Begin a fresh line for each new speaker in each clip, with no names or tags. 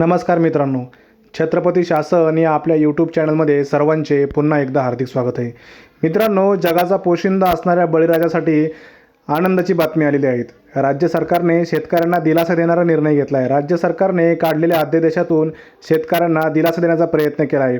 नमस्कार मित्रांनो. छत्रपती शासन या आपल्या यूट्यूब चॅनलमध्ये सर्वांचे पुन्हा एकदा हार्दिक स्वागत आहे. मित्रांनो जगाचा पोशिंदा असणाऱ्या बळीराजासाठी आनंदाची बातमी आलेली आहेत राज्य सरकारने शेतकऱ्यांना दिलासा देणारा निर्णय घेतला आहे. राज्य सरकारने काढलेल्या अध्यादेशातून शेतकऱ्यांना दिलासा देण्याचा प्रयत्न केला आहे.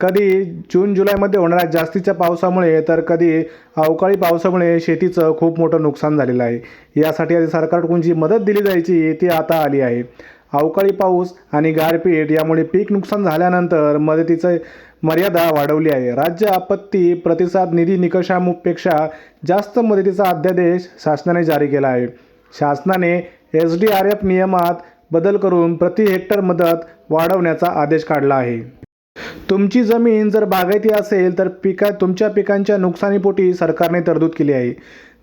कधी जून जुलैमध्ये होणाऱ्या जास्तीच्या पावसामुळे तर कधी अवकाळी पावसामुळे शेतीचं खूप मोठं नुकसान झालेलं आहे. यासाठी आधी सरकारकडून जी मदत दिली जायची ती आता आली आहे. अवकाळी पाऊस आणि गारपीट यामुळे पीक नुकसान झाल्यानंतर मदतीचं मर्यादा वाढवली आहे. राज्य आपत्ती प्रतिसाद निधी निकषापेक्षा जास्त मदतीचा अध्यादेश शासनाने जारी केला आहे. शासनाने एस डी आर एफ नियमात बदल करून प्रति हेक्टर मदत वाढवण्याचा आदेश काढला आहे. तुमची जमीन जर बागायती असेल तर पिका तुमच्या पिकांच्या नुकसानीपोटी सरकारने तरतूद केली आहे.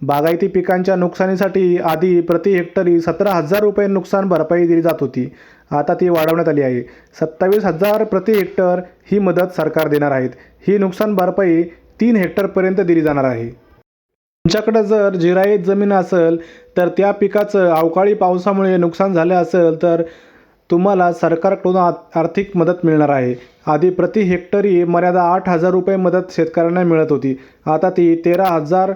बागायती पिकांच्या नुकसानीसाठी आधी प्रति हेक्टरी सतरा हजार रुपये नुकसान भरपाई दिली जात होती. आता ती वाढवण्यात आली आहे. सत्तावीस हजार प्रति हेक्टर ही मदत सरकार देणार आहेत ही नुकसान भरपाई तीन हेक्टरपर्यंत दिली जाणार आहे. तुमच्याकडं जर जिरायत जमीन असेल तर त्या पिकाचं अवकाळी पावसामुळे नुकसान झालं असेल तर तुम्हाला सरकारकडून आ आर्थिक मदत मिळणार आहे. आधी प्रति हेक्टरी मर्यादा आठ हजार रुपये मदत शेतकऱ्यांना मिळत होती. आता ती तेरा हजार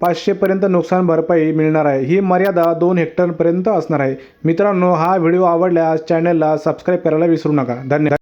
पाचशेपर्यंत नुकसान भरपाई मिळणार आहे. ही मर्यादा दोन हेक्टरपर्यंत असणार आहे. मित्रांनो हा व्हिडिओ आवडल्यास चॅनलला सबस्क्राईब करायला विसरू नका. धन्यवाद.